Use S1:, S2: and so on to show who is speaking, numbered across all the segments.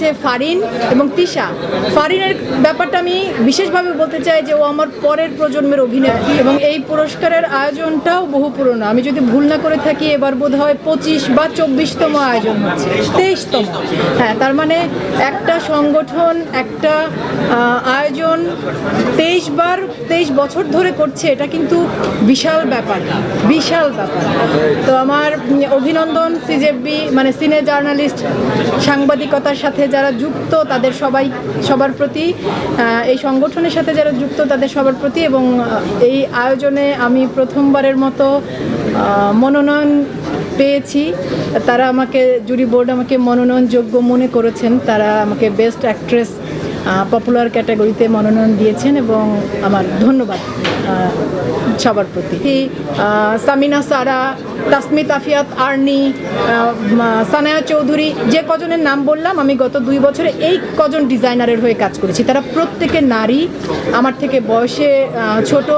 S1: হচ্ছে ফারিন এবং তিশা। ফারিনের ব্যাপারটা আমি বিশেষভাবে বলতে চাই যে ও আমার পরের প্রজন্মের অভিনেত্রী এবং এই পুরস্কারের আয়োজনটাও বহু পুরনো। আমি যদি ভুল না করে থাকি, এবার বোধ হয় পঁচিশ বা চব্বিশতম আয়োজন হচ্ছে। তেইশতম। হ্যাঁ তার মানে একটা সংগঠন, একটা আয়োজন তেইশ বার, তেইশ বছর ধরে করছে, এটা কিন্তু বিশাল ব্যাপার বিশাল ব্যাপার। তো আমার অভিনন্দন সিজেবি মানে সিনে জার্নালিস্ট, সাংবাদিকতার সাথে যারা যুক্ত, তাদের সবাই, সবার প্রতি এই সংগঠনের সাথে যারা যুক্ত, তাদের সবার প্রতি এবং এই আয়োজনে আমি প্রথমবারের মতো মনোনয়ন পেয়েছি। তারা আমাকে, জুরি বোর্ড আমাকে মনোনয়নযোগ্য মনে করেছেন। তারা আমাকে বেস্ট অ্যাক্ট্রেস পপুলার ক্যাটাগরিতে মনোনয়ন দিয়েছেন এবং আমার ধন্যবাদ সবার প্রতি। সামিনা, সারা, তাসমিত, আফিয়াত, আর্নি সানায়া চৌধুরী, যে কজনের নাম বললাম, আমি গত দুই বছরে এই কজন ডিজাইনারের হয়ে কাজ করেছি। তারা প্রত্যেকে নারী, আমার থেকে বয়সে ছোট।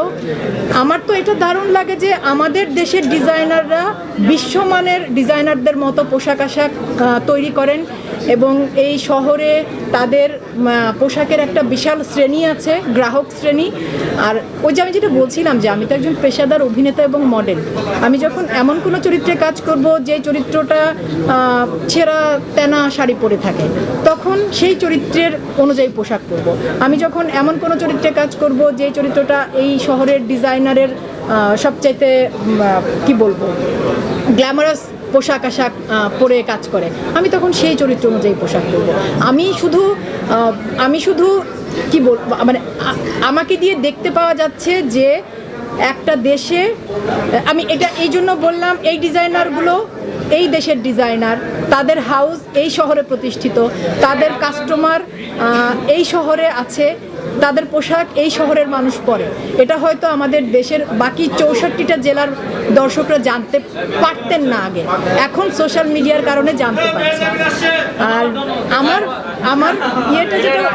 S1: আমার তো এটা দারুণ লাগে যে আমাদের দেশের ডিজাইনাররা বিশ্বমানের ডিজাইনারদের মতো পোশাক আশাক তৈরি করেন। এবং এই শহরে তাদের পোশাকের একটা বিশাল শ্রেণি আছে, গ্রাহক শ্রেণি। আর ওই যে আমি যেটা বলছিলাম যে আমি তো একজন পেশাদার অভিনেতা এবং মডেল। আমি যখন এমন কোনো চরিত্রে কাজ করব যে চরিত্রটা ছেঁড়া, তেনা শাড়ি পরে থাকে, তখন সেই চরিত্রের অনুযায়ী পোশাক পরব। আমি যখন এমন কোনো চরিত্রে কাজ করব যে চরিত্রটা এই শহরের ডিজাইনারের সবচাইতে কি বলব, গ্ল্যামারাস পোশাক আশাক পরে কাজ করে। আমি তখন সেই চরিত্র অনুযায়ী পোশাক পরব। আমি শুধু আমি শুধু কি বল মানে আমাকে দিয়ে দেখতে পাওয়া যাচ্ছে যে একটা দেশে, আমি এটা, এই জন্য বললাম, এই ডিজাইনারগুলো, এই দেশের ডিজাইনার, তাদের হাউস এই শহরে প্রতিষ্ঠিত, তাদের কাস্টমার এই শহরে আছে তাদের পোশাক এই শহরের মানুষ পরে। এটা হয়তো আমাদের দেশের বাকি চৌষট্টিটা জেলার দর্শকরা জানতে পারতেন না আগে। এখন সোশ্যাল মিডিয়ার কারণে জানতে পারছে আর আমার আমার ইয়েটা যেটা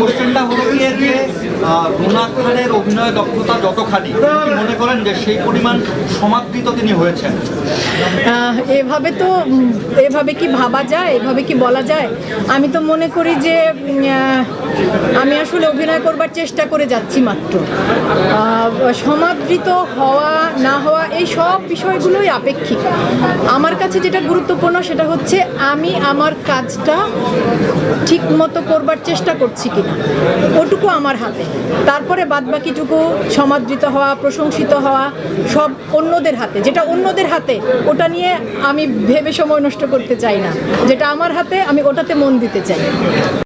S2: কোশ্চেনটা হলো গিয়ে যে রুনা খানের অভিনয় দক্ষতা যতখানি মনে করেন যে সেই পরিমাণ সমাদৃত তিনি হয়েছেন?
S1: এভাবে তো এভাবে কি ভাবা যায়? এভাবে কি বলা যায়? আমি তো মনে করি যে আসলে অভিনয় করবার চেষ্টা করে যাচ্ছি মাত্র। সমাদৃত হওয়া, না হওয়া এই সব বিষয়গুলোই আপেক্ষিক। আমার কাছে যেটা গুরুত্বপূর্ণ সেটা হচ্ছে আমি আমার কাজটা ঠিক মতো করবার চেষ্টা করছি কিনা। ওটুকু আমার হাতে। তারপরে বাদবাকিটুকু সমাদৃত হওয়া, প্রশংসিত হওয়া সব অন্যদের হাতে। যেটা অন্যদের হাতে, ওটা নিয়ে আমি ভেবে সময় নষ্ট করতে চাই না। যেটা আমার হাতে, আমি ওটাতে মন দিতে চাই।